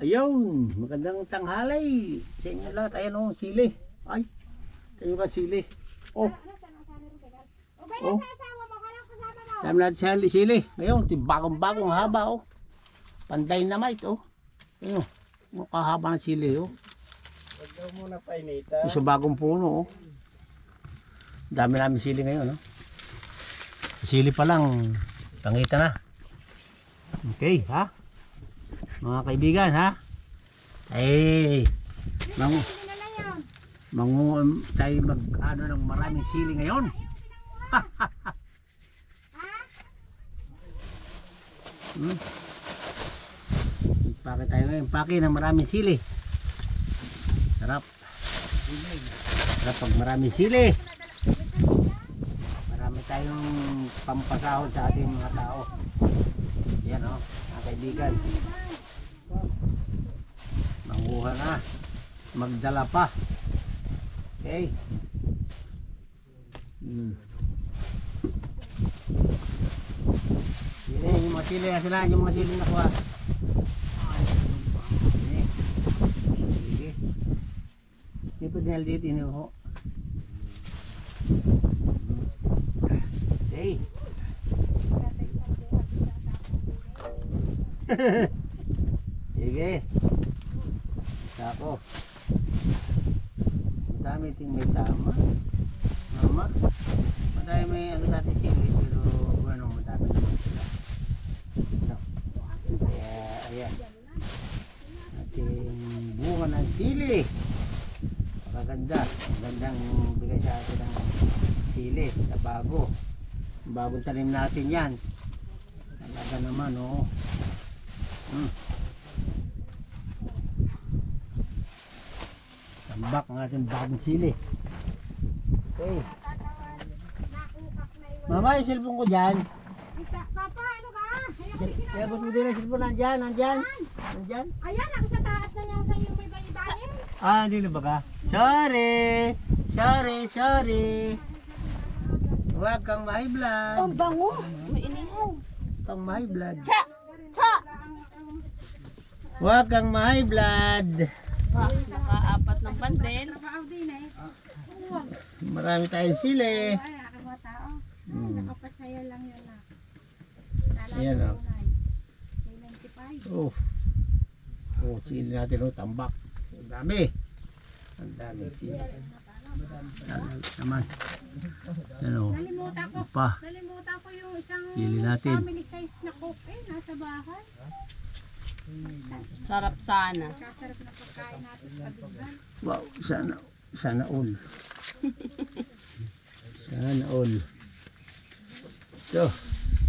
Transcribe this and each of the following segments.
Ayun, magandang tanghali sa inyo lahat. Ayan o, sili. Ay, kayo ka sili. Oh, oh. Dami natin sili, sili. Ayun, bagong-bagong haba oh. Panday na might oh. Ayun, oh, kahaba ng sili oh. Huwag daw muna painita. Yung sa bagong puno oh. Dami namin sili ngayon oh. Sili pa lang, pangita na. Okay, ha? Mga kaibigan, ha? Ay, mangu mangu tayo mag ano ng maraming sili ngayon. hmm? Pake tayo ngayon, pake ng maraming sili. Sarap. Sarap pag maraming sili. Marami tayong pampasahod sa ating mga tao. Yan o, oh, mga kaibigan. Manguha na. Magdala pa. Okay. Hmm. Sili, yung mga sili sila, yung mga sili na kuha. Sili. Sige. Pa dinal dito, inuho. Okay. Sige. Sako. Madami ting may tama. Mama. Madami may ano dati sili pero ano madami naman sila. No. Kaya ayan. Ating bunga ng sili. Magaganda. Magandang bigay sa atin ng sili na bago. Bagong tanim natin yan. Talaga naman oh. Hmm. Tambak ang ating bagong sili. Okay. Mama, yung cellphone ko dyan. Papa, ano ka? Kaya ba't mo din ang cellphone? Nandyan, nandyan. Nandyan. Ayan, ako sa taas na yan sa iyo may bayi-bayin. Ah, hindi na ba ka? Sorry. Sorry, sorry. Huwag kang may blood. Ang bango. May inihaw. Kang may blood. Cha! Cha! Huwag kang may blood. Nakaapat ng bandel. Marami tayong sili. Hmm. Nakapasaya lang yun na. Ayan oh. Kay 95. Oh. Oh, sili natin oh, tambak. Dami. Ang dami sili. Dami naman. Ano? Nalimutan ko. Pa. Nalimutan ko yung isang Sili natin. family size na coke eh, nasa bahay. Sarap sana. Kasarap na pagkain natin sa. Wow, sana sana all. Sana all. So,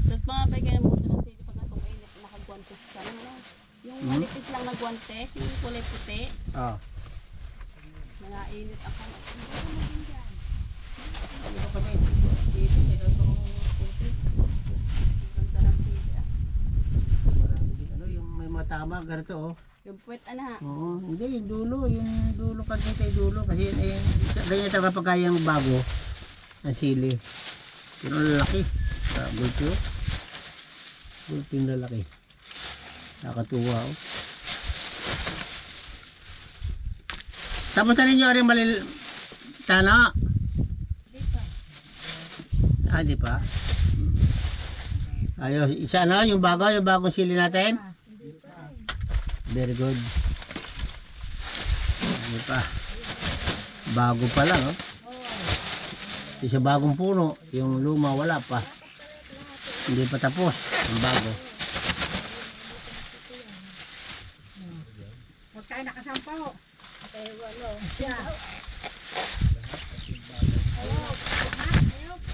Dapat mga pa kayo mo ng sili pag natong init nakagwante sana na. Yung manipis lang na gwante, yung kulay puti, ah. nangainit ako. Ano ba kami? Dito, mayroon itong puti. Ang ganda ng sili ah. Marami din. Ano yung may matama ganito oh. Yung puwet ana. Oo, hindi yung dulo, yung dulo pag yung tayo dulo kasi eh, ganyan talaga pagka yung bago ang sili. Pero lalaki. Sa gulpi oh. Gulpi yung lalaki. Nakatuwa oh. Tapos na ninyo rin malil... Tana. Ah, di pa? Ayos, isa na yung bago, yung bagong sili natin. Very good. Ano pa? Bago pa lang, oh. Yung sa bagong puno, yung luma wala pa. Hindi pa tapos, yung bago. Huwag tayo nakasampaw.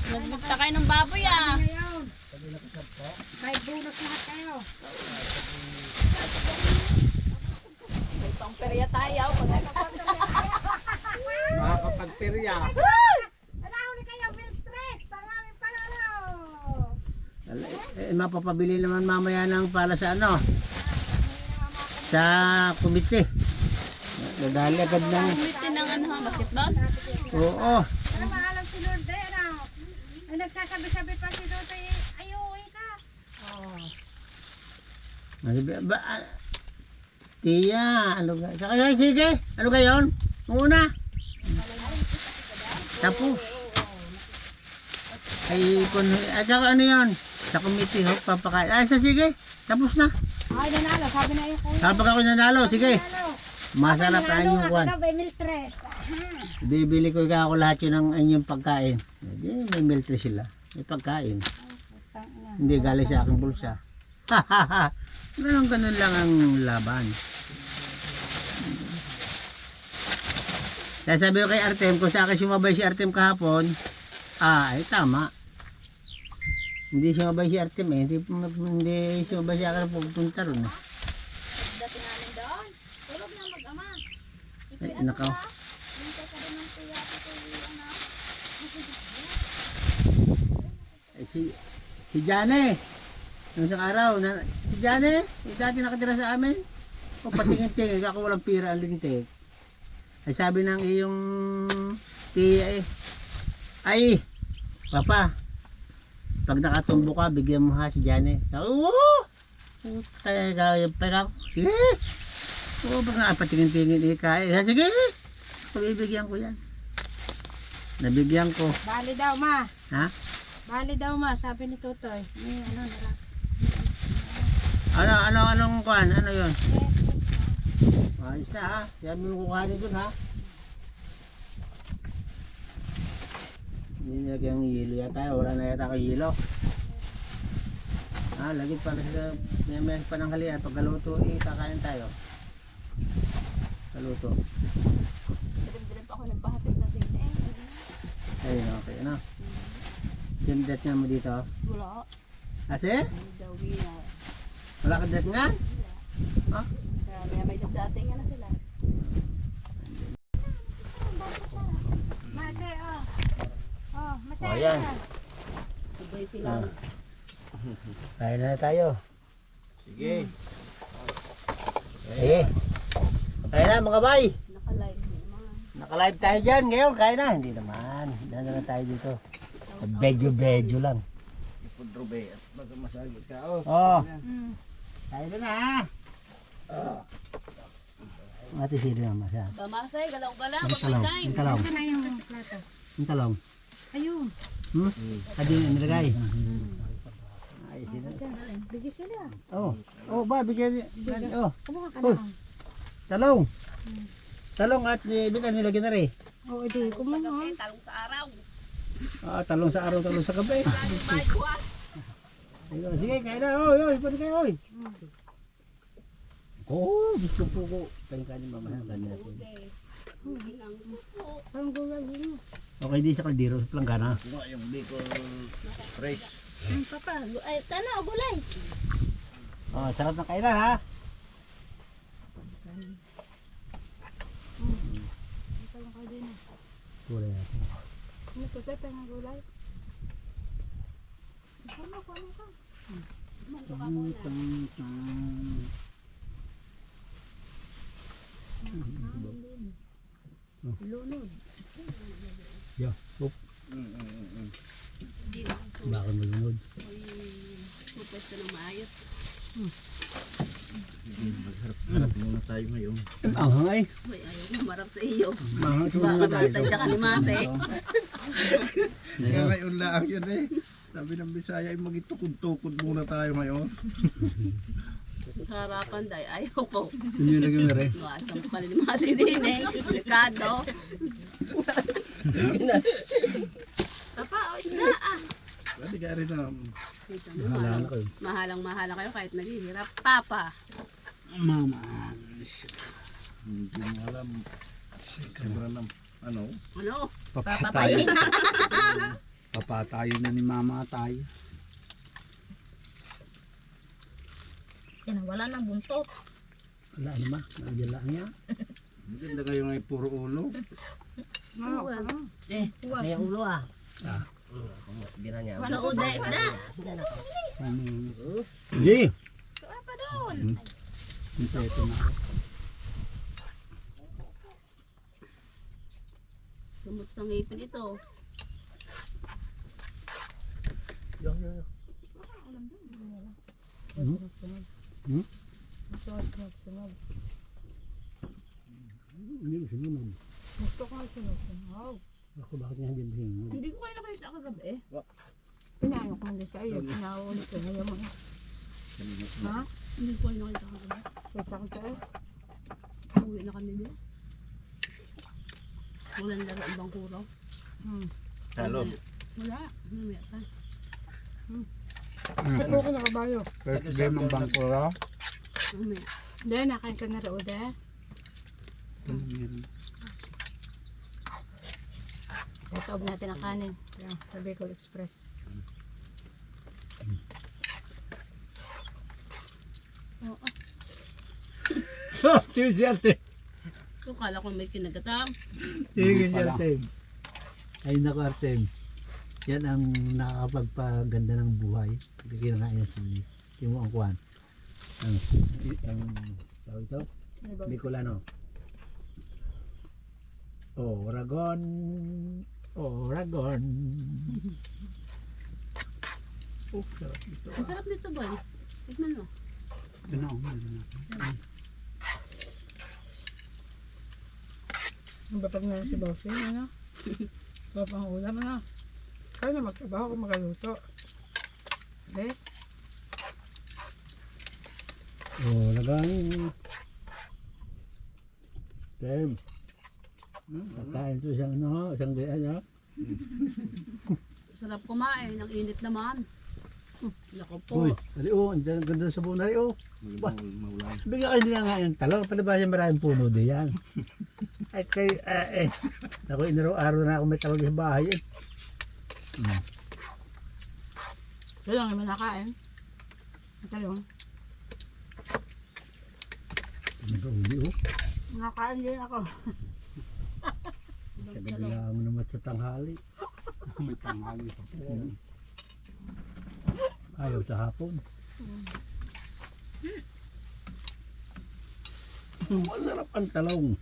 Nagbigta kayo ng baboy ah. May bonus lahat kayo. May pangperya tayo. Pag Makakapagperya. Panalo. Eh, mapapabili naman mamaya ng para sa ano? Sa komite. Nadali agad ng... Kumiti ng ano basketball. Oo. Ano maalam si Lourdes, ano? Ay, nagsasabi-sabi pa si Dote, ay, uwi ka. Ano ba- ba- Tia, ano ga? Saka sige, ano gayon? Una. Tapos. Ay, kung, at saka ano yun? Sa committee, ho, papakain. Ay, sa sige, tapos na. Ay, nanalo. Sabi na yung kuya. Kapag ako nanalo, sige. Nanalo. Masarap ang inyong kwan. ka by Miltres. Bibili ko ikaw ako lahat yun ng inyong pagkain. Hindi, may miltre sila. May pagkain. Hindi galing sa aking bulsa. Ganun ganun lang ang laban. Kaya sabi ko kay Artem, kung sa akin sumabay si Artem kahapon, ah, ay tama. Hindi sumabay si Artem eh. Hindi, hindi sumabay si akin pupunta ron eh. Dating namin doon. Tulog na mag-ama. Ay, nakaw. Ano. Eh, si si Jane. Nung isang araw, na, si Jane, yung dati nakatira sa amin. O patingin-tingin, ako walang pira ang lintik. Ay sabi ng iyong tiya eh, ay, papa, pag nakatumbo ka, bigyan mo ha si Jane. Sabi, oo! Kaya kaya pa ako, sige. Oo, pag nakapatingin-tingin, eh, kaya, sige, pabibigyan ko yan. Nabigyan ko. Bali daw, ma. Ha? Bali daw, ma. Sabi ni Totoy. May ano. Ano, ano, anong kuan? Ano yun? Ayos na ha. Sabi mo kukuhanin dun ha. Hindi nilagyan ng hilo yata. Wala na yata kay hilo. Ah, lagi pa sa may may pa ng halian. Pagkaluto eh, kakain tayo. Kaluto. Dilim-dilim pa ako nagpahatid ng sine. Ayun, okay. Ano? Yung death nga mo dito? Wala. Kasi? Wala ka death nga? Kaya may may dagdating na sila. Mase, oh. Oh, masaya. Oh, yan. Sabay sila. Ah. Kain na tayo. Sige. Eh. Kain na mga bay. Naka-live naman. Naka-live tayo dyan ngayon. Kain na. Hindi naman. Dano na tayo dito. Bedyo-bedyo lang. Ipudrobe at baka masagot ka. Oh. Oh. Mm. Kain na na. Ate sili na masya. Bamasay, galaw-galaw. Talong. time. Ang talong. Ito na yung plato. Ang talong. Ayun. Hmm? Adi na nilagay. Ay, sila. Bigyan sila. Oh. Oh, ba bigyan ni- Oh, Kumuha ka na. Talong. Talong at ni bitan nilagay na rin. Oh, edi, Sa kumuha. gabi, talong sa araw. Ah, talong sa araw, talong sa gabi. Maraming bagwa. Ayun, sige, kain na. Oy, oy, pwede kayo, oy. Oh, gusto po ko. Kain kanin mamaya. Kanin natin. Okay. Ginang pupo. Ang gulay yun. Okay, di sa kaldero, sa planggana. Ito yung Bicol Express. Hmm, papa, gu- ay, tana, gulay. Oh, sarap ng kainan ha. Ito lang kayo din. eh. Kulay natin. Ano to, Pepe, ang gulay? Ano, ano ka? Lunod. Yo, up. Mm, mm, mm, mm. Baka malunod. Pupwes ka ng maayos. Harap muna tayo ngayon. Ang hangay. Uy, ayaw sa iyo. Mga Baka tulungan tayo. tagtadya ka ni Mase. Ngayon lang yun eh. Sabi ng Bisaya ay magitukod-tukod muna tayo ngayon. Harapan day, ayaw ko. Yun yung lagay na rin. Wasang pa ni Mase din eh. Delikado. Papa, o isda ah. Pwede ka rin na. Mahala na kayo. Mahalang mahala kayo kahit naghihirap. Papa. Mama. Hindi mo alam. Sobrang lang. Ano? Ano? Papatayo. Papapayin. Papatayo na ni mama tayo. Yan, wala nang buntot. Wala naman. Nandiyan lang niya. Maganda kayo ngayon puro ulo. Huwag. Eh, kaya ulo ah. Ah. Bira niya. Ano uda isda? Hindi. Kaya pa doon. Ito na. Sumot sa ngipin ito. Hmm? Hmm? Hindi mo sinunod. Gusto ko nga sinusunaw. Ako bakit niya hindi mo sinunod? Hindi ko kayo nakita kagabi. Pinaano ko hindi sa iyo. Pinaulit ko na yung mga. Ha? Hindi ko kayo nakita kagabi. Kita ko sa'yo. Uwi na kami niya. Walang laro ang bangkuro. Hmm. Talo. Wala. Mamaya pa. Saan ko na kabayo? First game ang bangkura. Mamaya. Dahil nakain ka na rin, Ude. Tataob natin ang kanin. Yan, sa Bicol Express. Oo. Sige si Ate. So, kala ko may kinagatam. Sige si Ate. Ay naku Ate. Yan ang nakakapagpaganda ng buhay. Hindi kinakain niya sili. Yung mo ang kuhan. Ang, ang, tawag ito? Ano ba? Bicolano. Oragon. Oragon. Oh, sarap ito. Ang sarap nito, boy. Tikman mo. Ito na, oh, ito Ang batag na si Bossing, ano? Sarap ang ulam, ano? Kaya na magtrabaho kung magaluto. Bes? Oragon. Tem. Kakain ito isang ano, isang gaya niya. Sarap kumain. Ang init naman. Lako po. Uy, ali oh, ang ganda- ganda sa bunay oh. Ba? Bigyan kayo nila nga yung talaw, palabas yung maraming puno din yan. Ay kay, eh, eh. Ako inaraw-araw na ako may talaw sa bahay eh. Hmm. Ito lang naman nakain. Ang talong. Nag-uli oh. Nakain din ako. Sabi nila mo naman sa tanghali. may tanghali sa Ayaw sa hapon. Masarap ang talong.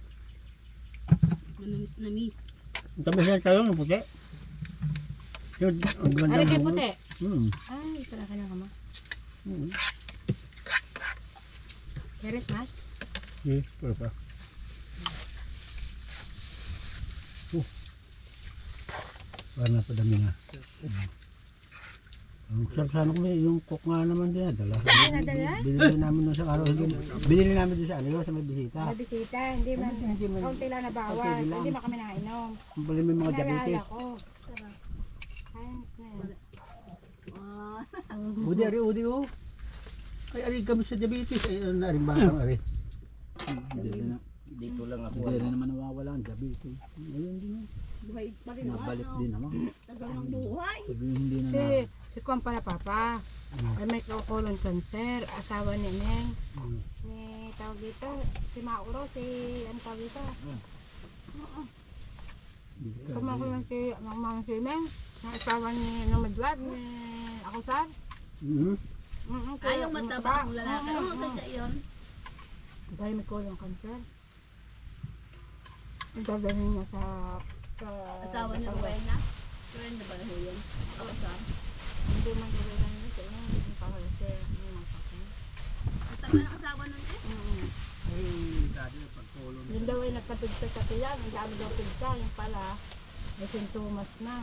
Manamis na miss. Ang tamis ng talong, ang puti. Yun, ang ganda Ano kay ng- puti? Hmm. Ay, ito na kanya kama. Hmm. Keres mas? Eh, pero pa. Oh. Parang napadami na. Ang sarap sana kung may yung cook nga naman din. Dala. Nadala? Binili namin nung sa araw. Binili namin doon sa ano, sa may bisita. May bisita, hindi man. Hindi man. Kaunti lang na bawal. Kaunti lang. Hindi man kami nakainom. Bali may mga diabetes. Naalala ko. Na. Ah, Udi, ari, udi, oh. Ay, ari kami sa diabetes. Ay, ano na rin ba ari? Dito lang ako. Hindi rin naman nawawala ang diabetes. Ngayon din. naman. Nabalik din naman. Tagal ng buhay. Sabi hindi na na. Si Kwan pala papa. Ay may colon cancer. Asawa ni Neng. Hmm. Ni tawag dito. Si Mauro. Si, ano tawag dito? Kumako lang si, mamang si Neng. Ang asawa ni, ng Madwad. Ni, ako saan? Mhm. Mm-mm, Ay, yung mataba ang lalaki. Oo, Oo, oo. tanda yun. Dahil may colon cancer. Ang dadalhin niya sa, sa Asawa niya Rowena. Rowena ba na yun? Oo, saan? Hindi man dadalhin niya sa inyo. Hindi pa kasi. Hindi man sa akin. Ang tama ng asawa nun eh. Mm. Ay, dati pagpulong. Yun daw ay nagkatugtog sa tiyan. Ang dami daw tugta. Yung pala, may sintomas na.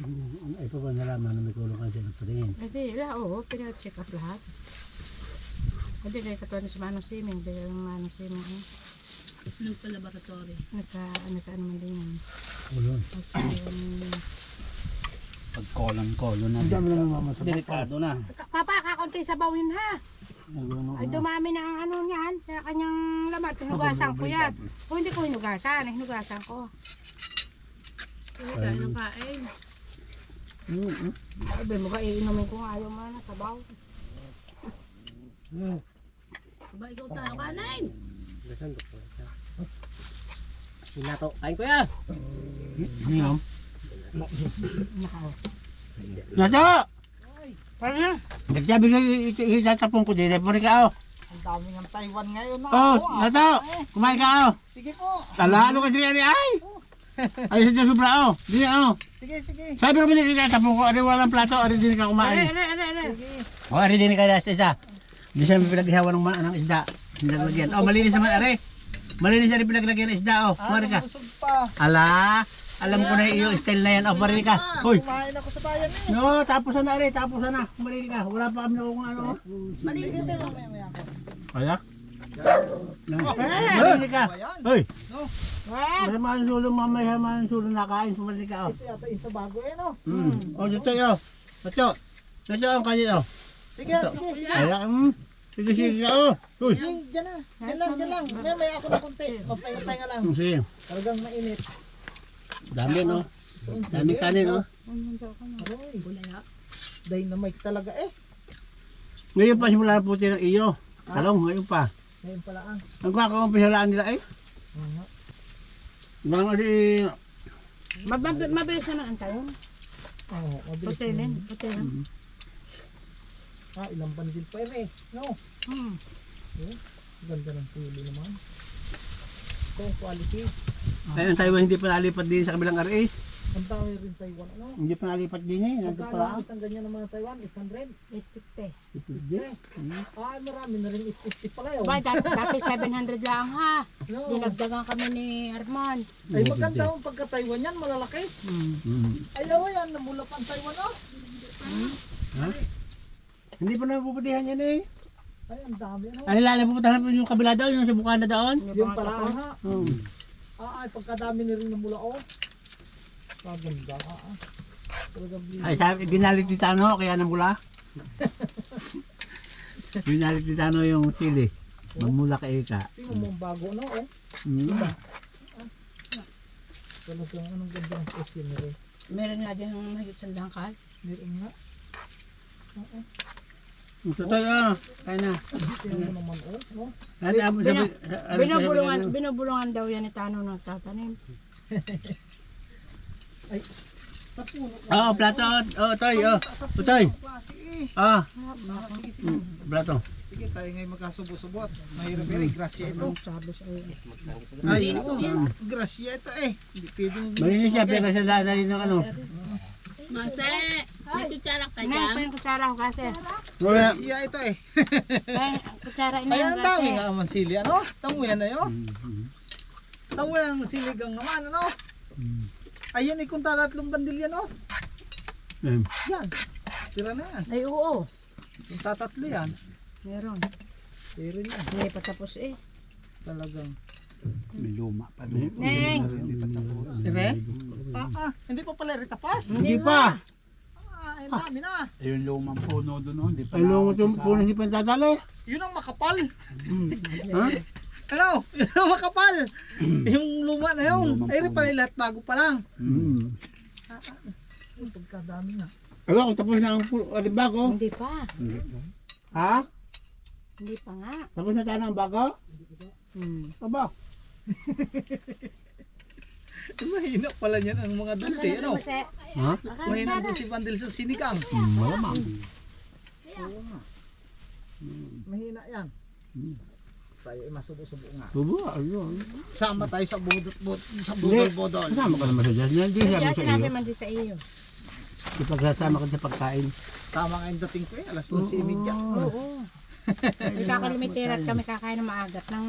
Ano ay pa ba nalaman na may kulong ka sa nagpatingin? Hindi, la, oo. Pinacheck up lahat. Hindi, kaya katuwa na si Manong Siming. Dahil yung Manong Siming, eh, Nagpa-laboratory. nagka, nagka ano man din yan. Um, Pag kolon-kolon na. Ang dami naman mama sa Delikado na. Papa, kakaunti sabaw yun ha. Ay, dumami na ang ano niyan sa kanyang lamat. Hinugasan ko yan. O hindi ko hinugasan, eh, hinugasan ko. Kaya kain ng kain. Mm, Sabi mo ka, iinumin ko nga ayaw mo na sabaw. Ba, ikaw tayo kanin. Nasaan ko? Sinato. Kain ko ya. Ngayon. Nakaw. Nasa! Paano na? Nagsabi ka itatapong ko din. Puri ka oh. Ang dami ng Taiwan ngayon na. Oh, Nato! Kumain ka oh. Sige po. Talalo kasi yan ay! Ay, sa sobra oh. Di oh. Sige, sige. Sabi ko binigay ka tapos ko, ari walang plato, ari din ka Are, kumain. are, are, are. O, ari din ka sa isa. Di siya pinaghihawa ng, ng isda. Pinaglagyan. Oh, malinis naman, ari. Malinis ari pinaglagyan ng isda, oh. Kumari ka. Busog pa. Ala, alam ko na yung style na yan. Oh, marili ka. Hoy. Kumain ako sa bayan eh. No, tapos na ari, tapos na. Marili ka. Wala pa kami na kung ano. oh. Sige tayo mamaya maya ako. Kaya? Marili ka. Hoy. What? Maraming sulong mamaya, maraming sulong nakain. Marili ka, oh. Ito yata yung sa bago eh no. Mm. Oh, dito yo. Dito. Dito ang kanyo. Sige, sige, sige. Kaya, mm. Sige, sige ka, oh. Uy. Yung, dyan na. Dyan lang, dyan lang. May may ako na konti. Papahinga-pahinga lang. Mm, Sige. Talagang mainit. Dami, no? Dami sige, kanin, no? oh. Aroy. Dynamite talaga eh. Ngayon pa simula na puti ng iyo. Talong, ngayon pa. Ngayon pala ah. Ang kakakumpisalaan nila eh. Oo. Mga di... Mab- Mabilis naman ang tayo. Oo, mabilis Putilin, naman. putilin. Ah, ilang bandil pa yun eh. No. Hmm. Ganda ng sili naman. Ito, quality. Ay, ang Taiwan hindi pa nalipat din sa kabilang RA. Ang dami rin Taiwan. Ano? Hindi pa nalipat din eh. Nandito Magkano pa ang isang ganyan naman ng Taiwan? 800? 850. Eh. Ah, marami na rin 850 pala yun. Ba, dati, dati 700 lang ha. No. Dinagdagan kami ni Armand. Ay, maganda ang pagka-Taiwan yan, malalaki. Mm. Ayaw yan, namula pa ang Taiwan oh. Ha? Hindi pa napuputihan yan eh. Ay, ang dami ano. Ano lalo pupuntahan pa yung kabila daw, yung sa bukana doon. Yung pala ha. Oh. Ah, ay, pagkadami na rin namula oh. Kaganda ah. ah. Ay, sabi, ginalit ni Tano, kaya namula. ginalit ni Tano yung sili. Mamula kay Ika. Tingnan mo ang bago no oh. Mm. Talagang anong ganda ng scenery. Meron nga din ng mahigit sa dangkal. Meron nga. Totoo ah. Kaya na. Oh. No? Ano, sabi, Binubulungan, sabi, binubulungan daw yan ni Tano ng tatanim. Sa puno. Oo, plato. Oo, toy. Oo, toy. Klase eh. Ah, mm, plato. Sige, tayo ngayon magkasubo-subot. Mahirap eh, grasya ito. Ay, oo. grasya ito eh. Hindi pwedeng... Malinis siya, pero sa dadali ng ano. Mase, may kutsara ka Inay, pa dyan. yung kutsara ko kasi. Wala. Grasya ito eh. Ay, kutsara ina Ay, yung ang dami kasi. nga naman sili, ano? Tango yan, ayo. Tango yan, siligang naman, ano? Ayan, eh, kung tatatlong bandil yan, oh. Yan. Tira na yan. Ay, oo. Kung tatatlo yan, Meron. pero yan. Hindi pa tapos eh. Talagang. May luma pa. Neng! Dire? Ah, ah, hindi pa pala ritapas. Hindi pa. Ah, ang dami na. Yung lumang puno doon, no? Hindi pa Ay, lungo itong puno hindi pa dadali. Yun ang makapal. Ha? Ano? Yun ang makapal. yung luma na yun. Lumang Ay, rin pala lahat bago pa lang. Mm. Yung pagkadami na. Ewan kung tapos na ang ano, bago. Hindi pa. Ha? Hindi pa nga. Tapos na tayo ng bago? Hmm. Aba. Mahina pala niyan ang mga dante. Ano? Ha? Mahina po si Bandel sa sinigang. Mm, malamang. Mahina yan. Tayo ay masubo-subo nga. Subo, ayun. Sama tayo sa budot bud sa budol-budol. Kasama ka naman sa dyan. Hindi hindi sabi sa sinabi iyo. man din sa iyo. Ipagsasama ka sa pagkain. Tama nga yung dating ko eh, alas 11.30. Oo. Hindi at kami kakain ng maagat ng...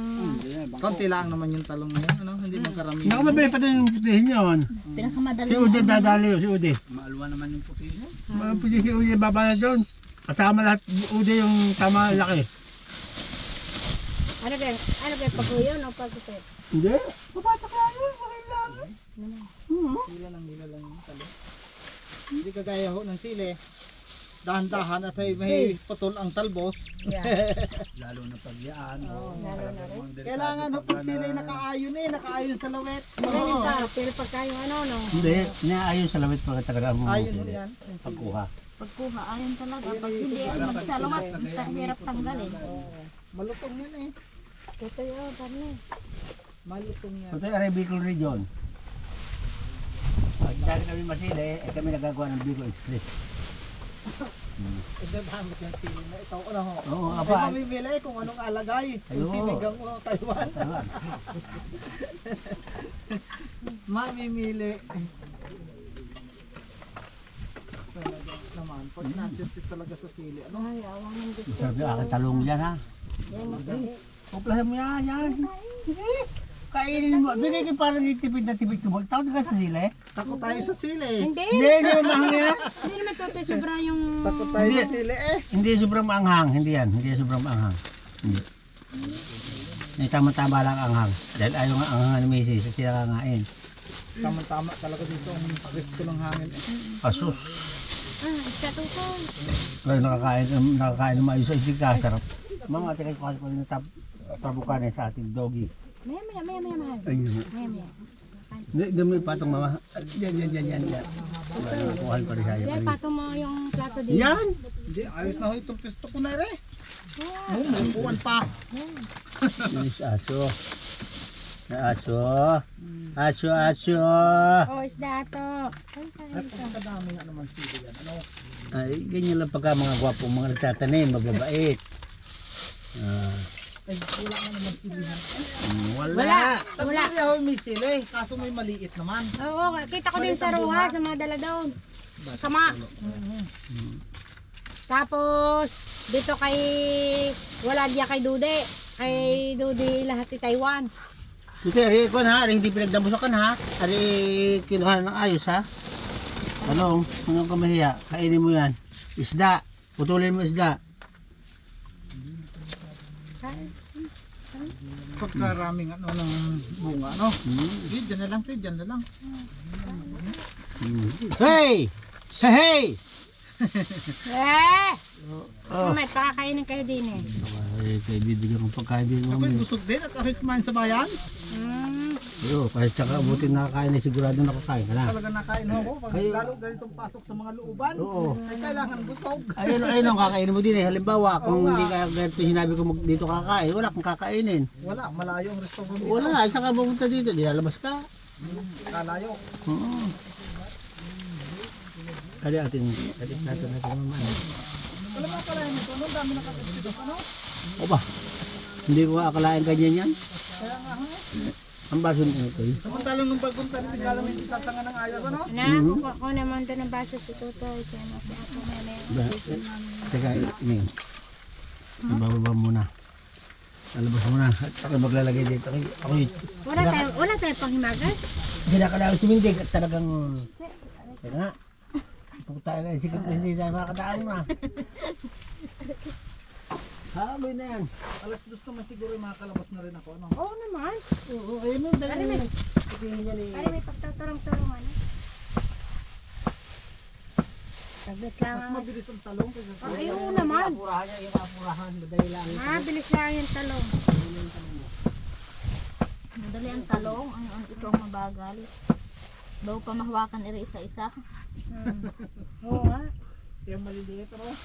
Konti lang naman yung talong na yun, ano? Hindi man karamihan. Naku, mabili pa din yung putihin yun. Pinakamadali. Si Ude dadali yun, si Ude. Maalwa naman yung puti mo. Mapili si Ude baba na doon. Kasama lahat, Ude yung tama laki. Ano din? Ano din? Pag-uyo o pag-uyo? Hindi. Papatak na yun, okay lang. Hila lang, hila lang yung talong. Hindi kagaya ho ng sili. Dahan-dahan at ay may putol ang talbos. Yeah. Lalo na pag yan. Lalo na rin. Kailangan ho pag sili nakaayon eh, nakaayon sa lawet. Magaling ka, pero pagka yung ano, no? Hindi, inaayon sa lawit pagkatagara mo. Ayon ho yan. Pagkuha. Pagkuha, ayun talaga. Pag hindi magsalumat, ta- hirap tanggalin. Malutong yan eh. Ito yun, parne. Malutong yan. Ito yung Aray Bicol Region. Pag dahil kami masila, eh, kami nagagawa ng Bicol Express. Igagamit yung sili na ito. Ano ho? Oo, Ay, aba. mamimili kung anong alagay. Yung sinigang mo Taiwan. Mamimili. Talaga naman. Pag nasisip talaga sa sili. Ano? Ay, awang ng gusto. Sabi akin talong yan ha. Yan, Uplahan mo yan, yan. Kainin mo. Bigay ka parang tipid na tipid ko. Tawag ka sa sili. Takot tayo sa sili. Hindi. Hindi, hindi mo mahangin. Hindi naman totoy sobra yung... Takot tayo sa sili eh. Hindi sobrang maanghang. Hindi yan. Hindi sobrang maanghang. Hindi. May tama-tama lang anghang. Dahil ayaw nga anghang ni Macy sa sila kangain. Tama-tama talaga dito ang resto ng hangin eh. Asus. Ah, isa tutoy. Kaya nakakain, nakakain ng maayos sa isig ka. Sarap. Mga tingin ko ko yung tab tabukan sa ating doggy. Maya, maya, maya, maya, maya. Ayun. Maya, maya. Hindi, dami patong mama. Yan, yan, yan, yan. yan. Kuhan ko rin siya. Hindi, pato mo yung plato din. Yan! Hindi, ayos na ho itong pisto ko na rin. Oh, may buwan pa. Yes, aso. Aso. Aso, aso. Oh, isda to. Ay, ang kadami nga naman sili yan. Ano? Ay, ganyan lang pagka mga gwapong mga nagtatanim, mababait. Ah, wala nga naman sili wala. Wala. Wala. Korea ho may sili, kaso may maliit naman. Oo, kita ko din sa ruha, sa mga dala doon. Sama. Tapos, dito kay, wala diya kay Dude. Kay Dude lahat si Taiwan. Kasi ari ko na, ari hindi pinagdamusakan ha. Ari kinuha ng ayos ha. Talong, anong kamahiya? Kainin mo yan. Isda. Putulin mo isda. Pagkaraming ano ng bunga, no? Hmm. Sige, dyan na lang, te, dyan na lang. Hmm. Hey! Hey! Hey! Eh! Oh. Mamay, pakakainin kayo din eh. Ay, kaya bibigyan ng pagkain din mo. Ako'y busog din at ako'y kumain sa bayan. Mm. Yo, kahit saka buti nakakain na sigurado nakakain ka na. Talaga nakain ho ako. Pag Kayo- lalo ganitong pasok sa mga looban, Oo. ay kailangan busog. Ayun, ayun ang kakainin mo din eh. Halimbawa, kung Oo nga. hindi ka ganito sinabi ko mag- dito kakain, wala kang kakainin. Wala, malayo ang restaurant dito. Wala, saka pupunta dito, di lalabas ka. Kalayo. Oo. Kali atin, kali natin natin naman. Alam mo pala yun ito, nung dami nakakasito ano? O ba? Hindi ko akalain ganyan yan. Kaya nga ho. Ang baso nito ito. Samantalang nung bagong tanim, kala mo hindi sasanga ng ayos, ano? Na, kukuha ko naman doon ng baso si Tutoy. Si ano, si ako meme. Ba, teka, ini. Ibababa muna. Lalabas muna. At ako maglalagay dito. Ako, ako yun. Wala tayo, wala tayo pang himagas. Kinakalaw sumindig at talagang... Teka nga. Pupunta na sikit na hindi tayo makakadaan na. Haboy na yan. Alas dos naman siguro yung makakalabas na rin ako, ano? Oo naman. Oo, ayun mo. Dali Dali, mo. may- Tingin niya ni... Ay, may pagtaturong-turong ano. Saglit lang. Mas ang- mabilis ang talong kaysa sa... Ay, oo naman. Apurahan niya, yung apurahan. Madali lang. Mabilis lang yung talong. Madali ang talong, ang, ang ito ang mabagal. Bago pa mahawakan iri isa-isa. Hmm. Oo nga. Yung maliliit, ano?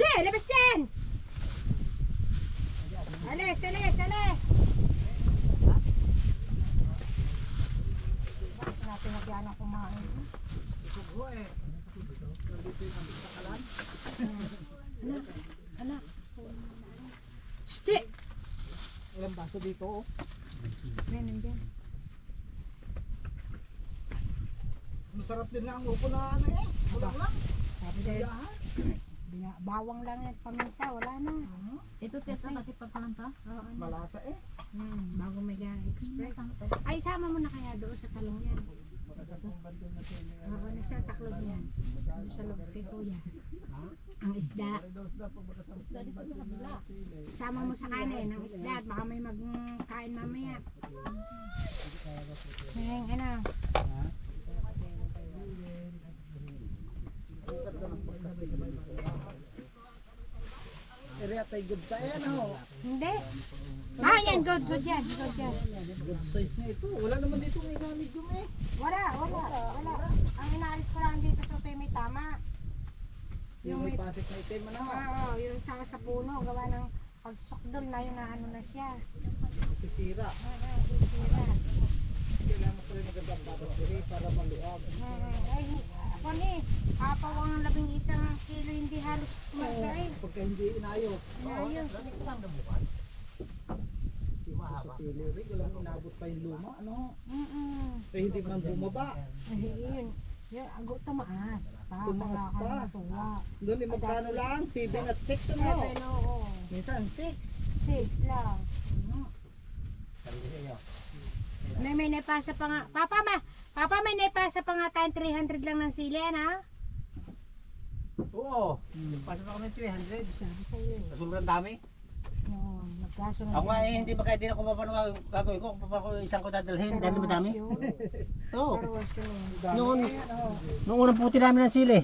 Che, labas yan! Alis, alis, alis! Bakit natin nagyan ang kumain? Oo eh. Anak, anak. Che! Ilang baso dito, oh. Yan, nandiyan. Masarap din nga ang upo na ano eh. Bulang lang. Sabi dahil, bina- bawang lang at paminta, wala na. Ito tesa natin pagpalanta. Oo, ano. Malasa eh. Hmm, bago mega express. Ay, sama mo na kaya doon sa talong yan. Oo, nasa taklog yan. Doon sa loob kay kuya. Ang isda. Sama mo sa kanin, ang isda. at Baka may magkain mamaya. Ngayon, ano. Area tayo good tayo, ano? Hindi. Ah, yan. Good, good yan. Good yan. Good size na ito. Wala naman dito may gamit yung eh. Wala, wala, wala. Ang inaalis ko lang dito sa may tama. Yung may pasik na itim, ano? Oo, yung sa, sa puno, gawa ng pagsukdol na yun na ano na siya. Sisira. Oo, sisira. Kailangan mo pa rin magandang babateri para maluwag. Ay, kwan eh. Apaw ang labing isang kilo hindi halos kumasa eh. Pagka hindi inayos. Ayos. Sa sili, walang inabot pa yung luma, ano? Mm-mm. Eh, hindi man bumaba. Ay, yun. Yun, ago tumaas. Pa, Tumaas pa. Doon, eh, magkano lang? 7 at 6, ano? Seven, oo. Minsan 6. Six lang. May may naipasa pa nga. Papa, ma, Papa, may naipasa pa nga tayong 300 lang ng sili, ano? Oo. Pasok ako ng 300. Sabi sa'yo eh. Sobrang dami. Oo, nagkaso na. Ako nga eh, hindi ba kahit di na ko mapano gagawin ko, kung pa ako isang ko dadalhin, dahil madami. Oo. Noon, noong unang puti namin ng sili.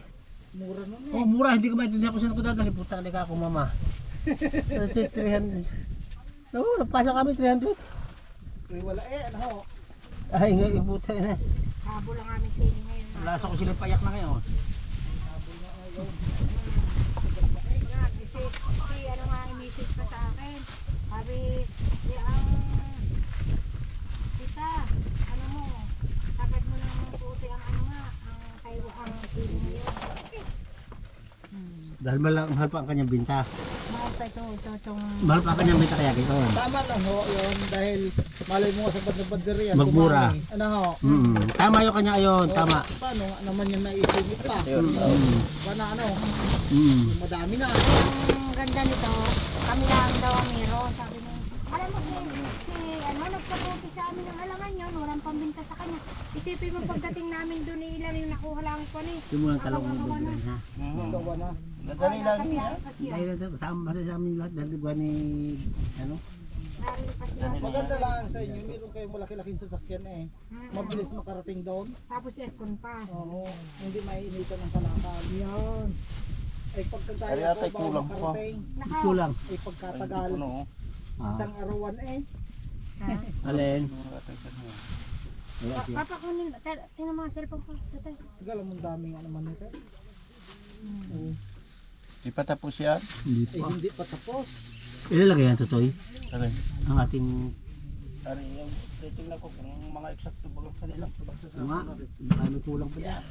Mura nun eh. Oh, mura, hindi ko maintindihan kung saan ko dadalhin. Puta ka ako, mama. 300. Oo, nagpasa kami 300. Eh, wala eh, ano? Ay, nga, ibuta na. Habo lang kami sili ngayon. ma. Lasa ko sila payak na ngayon. Si ano nga message pa sa akin. Sabi, di ang, kita, ano mo, sagad mo ng puti ang ano nga, ang tayo ang sili ngayon. Dahil mahal pa ang kanyang binta. Ito, ito, itong, Mahal pa ang kanyang binta kaya gito. Tama lang ho, yun, dahil malay mo sa bad na baderiya. Magmura. tumami. Ano ho? Mm, tama yung kanya ayon, tama. Paano naman yung naisingit pa? Mm, Paano ano? mm. Madami na. ang ganda nito, kami lang daw ang meron, sabi niya. Alam mo, si, si ano, nagpaputi sa amin ng halangan yun, walang pambinta sa kanya. Isipin mo pagdating namin doon, ilan yung nakuha lang ko ni. Yung mga talong mo doon, ha? Gawa na. Madali lang yan. Dahil ito, kasama sa amin lahat, dahil diba ni, ano? Maganda lang sa inyo, meron kayong malaki-laking sasakyan eh. Mabilis makarating doon. Tapos aircon pa. Oo, hindi maiinitan ng kalakal. Yan. Ay pagkagaya ko, bawal makarating. Kulang. Ay pagkatagal. Isang arawan eh. ha? Alin? Wala Pa- siya. Papa kunin, tar- tingnan mo ang cellphone ko. Tagal ang daming ano man ito. Oo. Di pa tapos yan? Hindi Eh pa. hindi pa tapos. Ilalagay yan, Totoy? Alin? Ang ating, Ari, yung titingnan ko kung mga eksakto ba lang kanila. ano nga, baka may kulang pa dyan.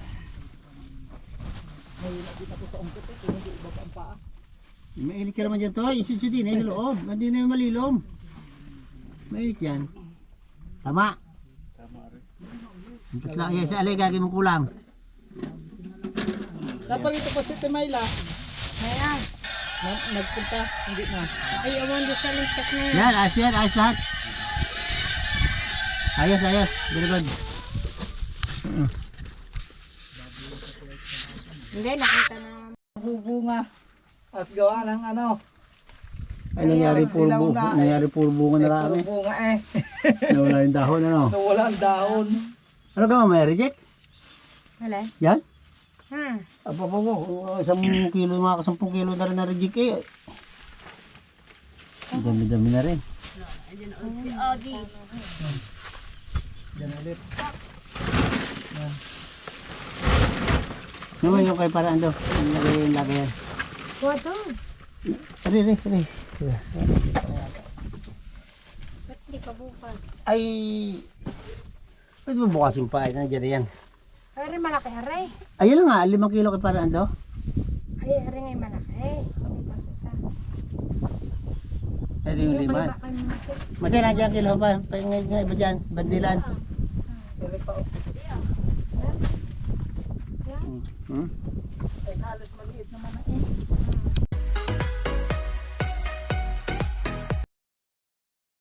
May nakita ko sa umpit eh, kung hindi iba pa ang paa. Mainit ka naman dyan, Toy. Yung din eh, sa loob. Hindi na yung malilom. Mainit yan. Tama. Yan sa alay, gagawin mong kulang. Dapat ito pa si Timayla. Ayan. Na, nagpunta, hindi na. Ay, awan doon sa lintas na yan. Yan, ayos yan, ayos lahat. Ayos, ayos. Very good. Hindi, nakita na. Bubunga. At gawa ng ano. Ay, nangyari puro Dilaw bu na, eh. nangyari puro bunga na lang puro eh. bunga eh. Nawala yung dahon, ano? Nawala ang daon. Ano ka mamaya, reject? Wala. Yan? Apa pa mo, uh, isang kilo, mga kasampung kilo na rin na reject eh. Ang Dami-dami na rin. Si Odi. Yan ulit. Naman yung kay parang ando. Yung lagay yung lagay yan. Wato. Ari, ari, ari. Ba't di ka bukas? Ay, pwede mo bukasin pa. Ay, nandiyan na yan. Ay, malaki aray. Ayun na nga, limang kilo kay parang ando. Ay, aray ngay malaki. Pwede yung lima. Yung kay Masik. Mati na dyan kilo pa. Pahingay nga iba dyan. Bandilan. Pa. oh. Hmm?